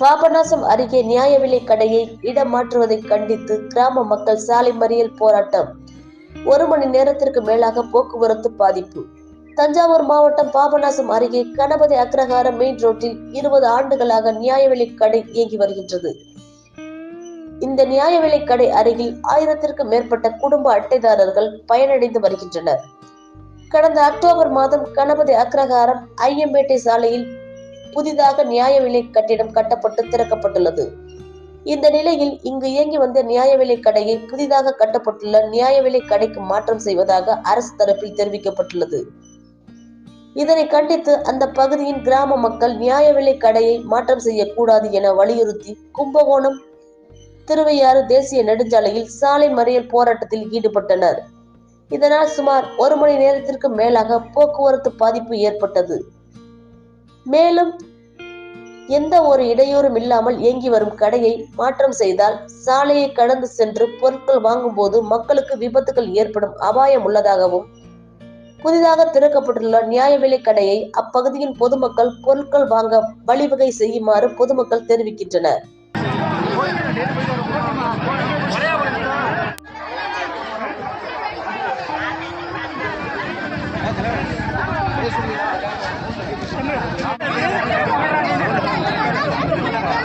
பாபநாசம் அருகே நியாய விலை கடையை இடமாற்றுவதை கண்டித்து கிராம மக்கள் சாலை மறியல் போராட்டம். ஒரு மணி நேரத்திற்கு மேலாக போக்குவரத்து பாதிப்பு. தஞ்சாவூர் மாவட்டம் பாபநாசம் அருகே கணபதி அக்ரஹாரம் மெயின் ரோட்டில் இருபது ஆண்டுகளாக நியாய விலை கடை இயங்கி வருகின்றது. இந்த நியாய விலை கடை அருகில் ஆயிரத்திற்கும் மேற்பட்ட குடும்ப அட்டைதாரர்கள் பயனடைந்து வருகின்றனர். கடந்த அக்டோபர் மாதம் கணபதி அக்ரஹாரம் ஐயம்பேட்டை சாலையில் புதிதாக நியாய விலை கட்டிடம் கட்டப்பட்டு திறக்கப்பட்டுள்ளது. இந்த நிலையில் இங்கு இயங்கி வந்த நியாய விலை கடையை புதிதாக கட்டப்பட்டுள்ள நியாய விலை கடைக்கு மாற்றம் செய்வதாக அரசு தரப்பில் தெரிவிக்கப்பட்டுள்ளது. இதனை கண்டித்து அந்த பகுதியின் கிராம மக்கள் நியாய விலை கடையை மாற்றம் செய்யக்கூடாது என வலியுறுத்தி கும்பகோணம் திருவையாறு தேசிய நெடுஞ்சாலையில் சாலை மறியல் போராட்டத்தில் ஈடுபட்டனர். இதனால் சுமார் ஒரு மணி நேரத்திற்கு மேலாக போக்குவரத்து பாதிப்பு ஏற்பட்டது. மேலும் எந்த ஒரு இடையூறும் இல்லாமல் இயங்கி வரும் கடையை மாற்றம் செய்தால் சாலையை கடந்து சென்று பொருட்கள் வாங்கும்போது மக்களுக்கு விபத்துகள் ஏற்படும் அபாயம் உள்ளதாகவும் புதிதாக திறக்கப்பட்டுள்ள நியாய விலை கடையை அப்பகுதியின் பொதுமக்கள் பொருட்கள் வாங்க வழிவகை செய்யுமாறு பொதுமக்கள் தெரிவிக்கின்றனர்.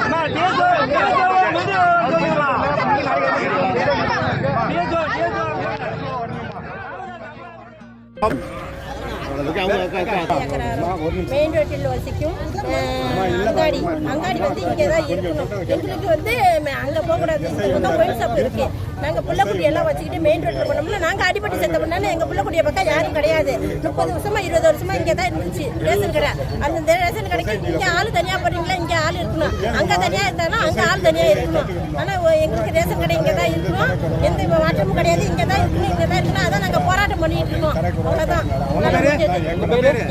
那别走，别走，别，们！别走，别，மெயின் ரோட்டில் வசிக்கும். அங்காடி. அங்காடி வந்து இங்கே தான் இருக்கணும். எங்களுக்கு வந்து அங்க போகக்கூடாது. பக்கம் கோயில் ஷாப் இருக்கு. நாங்க புள்ளக்குடி எல்லாம் வச்சுக்கிட்டு மெயின் ரோட்ல போனோம்னா நாங்க அடிப்பட்டு செத்த பண்ணாலும் எங்க புள்ளக்குடிய பக்கம் யாரும் கிடையாது. முப்பது வருஷமா இருபது வருஷமா இங்கே தான் இருந்துச்சு ரேஷன் கடை. அந்த ரேஷன் கடைக்கு இங்க ஆள் தனியா போறீங்களா? இங்க ஆள் இருக்கணும். அங்க தனியா இருந்தாலும் அங்க ஆள் தனியா இருக்கணும். ஆனா ஒ- எங்களுக்கு ரேஷன் கடை இங்க தான் இருக்கணும். எந்த மாற்றமும் கிடையாது. இங்க தான் இருக்கணும் இங்க தான் இருக்கணும். அதான் நாங்க போராட்டம் பண்ணிட்டு இருக்கோம் அவ்வளவுதான்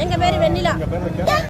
எங்க பேரு வெண்ணிலா